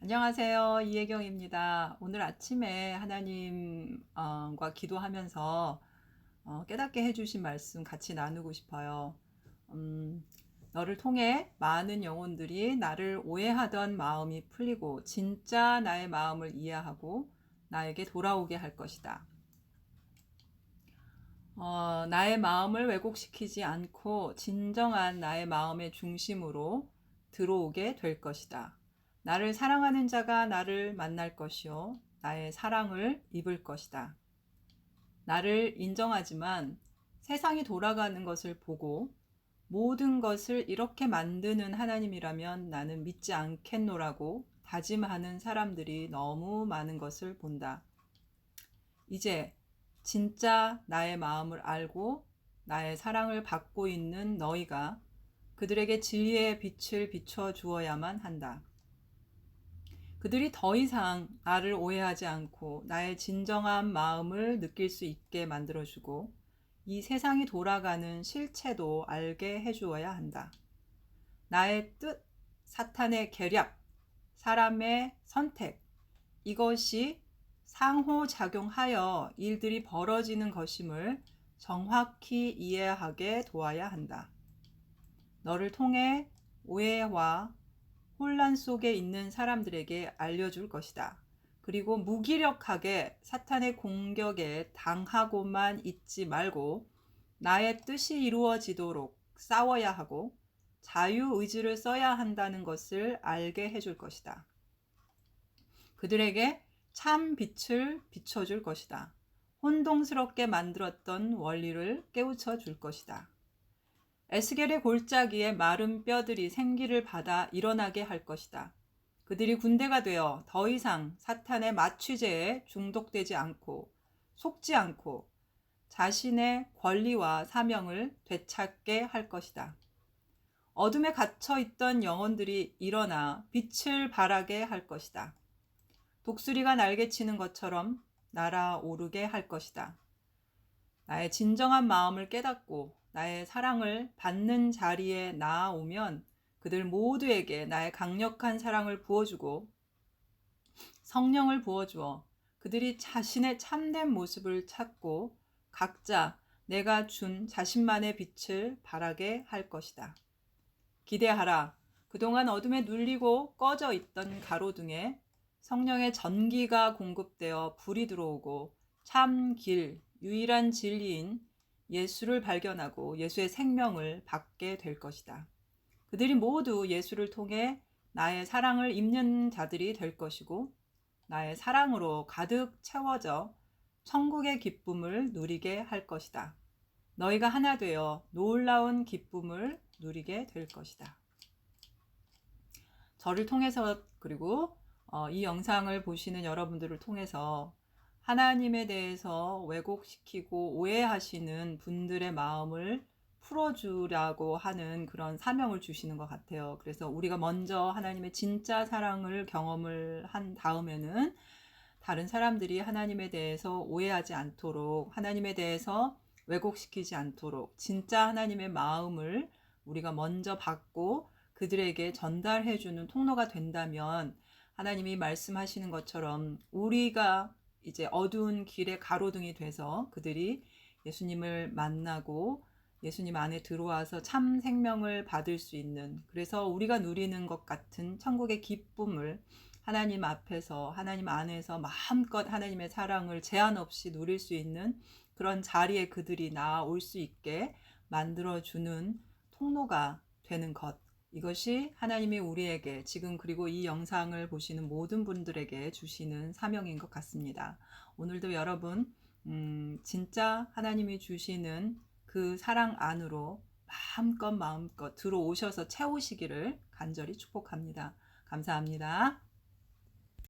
안녕하세요. 이혜경입니다. 오늘 아침에 하나님과 기도하면서 어, 깨닫게 해주신 말씀 같이 나누고 싶어요. 음, 너를 통해 많은 영혼들이 나를 오해하던 마음이 풀리고 진짜 나의 마음을 이해하고 나에게 돌아오게 할 것이다. 어, 나의 마음을 왜곡시키지 않고 진정한 나의 마음의 중심으로 들어오게 될 것이다. 나를 사랑하는 자가 나를 만날 것이요. 나의 사랑을 입을 것이다. 나를 인정하지만 세상이 돌아가는 것을 보고 모든 것을 이렇게 만드는 하나님이라면 나는 믿지 않겠노라고 다짐하는 사람들이 너무 많은 것을 본다. 이제 진짜 나의 마음을 알고 나의 사랑을 받고 있는 너희가 그들에게 진리의 빛을 비춰 주어야만 한다. 그들이 더 이상 나를 오해하지 않고 나의 진정한 마음을 느낄 수 있게 만들어주고 이 세상이 돌아가는 실체도 알게 해주어야 한다. 나의 뜻, 사탄의 계략, 사람의 선택, 이것이 상호작용하여 일들이 벌어지는 것임을 정확히 이해하게 도와야 한다. 너를 통해 오해와 혼란 속에 있는 사람들에게 알려줄 것이다. 그리고 무기력하게 사탄의 공격에 당하고만 있지 말고 나의 뜻이 이루어지도록 싸워야 하고 자유의지를 써야 한다는 것을 알게 해줄 것이다. 그들에게 참 빛을 비춰줄 것이다. 혼동스럽게 만들었던 원리를 깨우쳐 줄 것이다. 에스겔의 골짜기에 마른 뼈들이 생기를 받아 일어나게 할 것이다. 그들이 군대가 되어 더 이상 사탄의 마취제에 중독되지 않고 속지 않고 자신의 권리와 사명을 되찾게 할 것이다. 어둠에 갇혀 있던 영혼들이 일어나 빛을 발하게 할 것이다. 독수리가 날개치는 것처럼 날아오르게 할 것이다. 나의 진정한 마음을 깨닫고 나의 사랑을 받는 자리에 나아오면 그들 모두에게 나의 강력한 사랑을 부어주고 성령을 부어주어 그들이 자신의 참된 모습을 찾고 각자 내가 준 자신만의 빛을 발하게 할 것이다. 기대하라. 그동안 어둠에 눌리고 꺼져 있던 가로등에 성령의 전기가 공급되어 불이 들어오고 참 길, 유일한 진리인 예수를 발견하고 예수의 생명을 받게 될 것이다. 그들이 모두 예수를 통해 나의 사랑을 입는 자들이 될 것이고 나의 사랑으로 가득 채워져 천국의 기쁨을 누리게 할 것이다. 너희가 하나 되어 놀라운 기쁨을 누리게 될 것이다. 저를 통해서 그리고 어, 이 영상을 보시는 여러분들을 통해서 하나님에 대해서 왜곡시키고 오해하시는 분들의 마음을 풀어주라고 하는 그런 사명을 주시는 것 같아요. 그래서 우리가 먼저 하나님의 진짜 사랑을 경험을 한 다음에는 다른 사람들이 하나님에 대해서 오해하지 않도록 하나님에 대해서 왜곡시키지 않도록 진짜 하나님의 마음을 우리가 먼저 받고 그들에게 전달해주는 통로가 된다면 하나님이 말씀하시는 것처럼 우리가 이제 어두운 길의 가로등이 돼서 그들이 예수님을 만나고 예수님 안에 들어와서 참 생명을 받을 수 있는 그래서 우리가 누리는 것 같은 천국의 기쁨을 하나님 앞에서 하나님 안에서 마음껏 하나님의 사랑을 제한 없이 누릴 수 있는 그런 자리에 그들이 나올 수 있게 만들어 주는 통로가 되는 것 이것이 하나님이 우리에게 지금 그리고 이 영상을 보시는 모든 분들에게 주시는 사명인 것 같습니다. 오늘도 여러분, 음, 진짜 하나님이 주시는 그 사랑 안으로 마음껏 마음껏 들어오셔서 채우시기를 간절히 축복합니다. 감사합니다.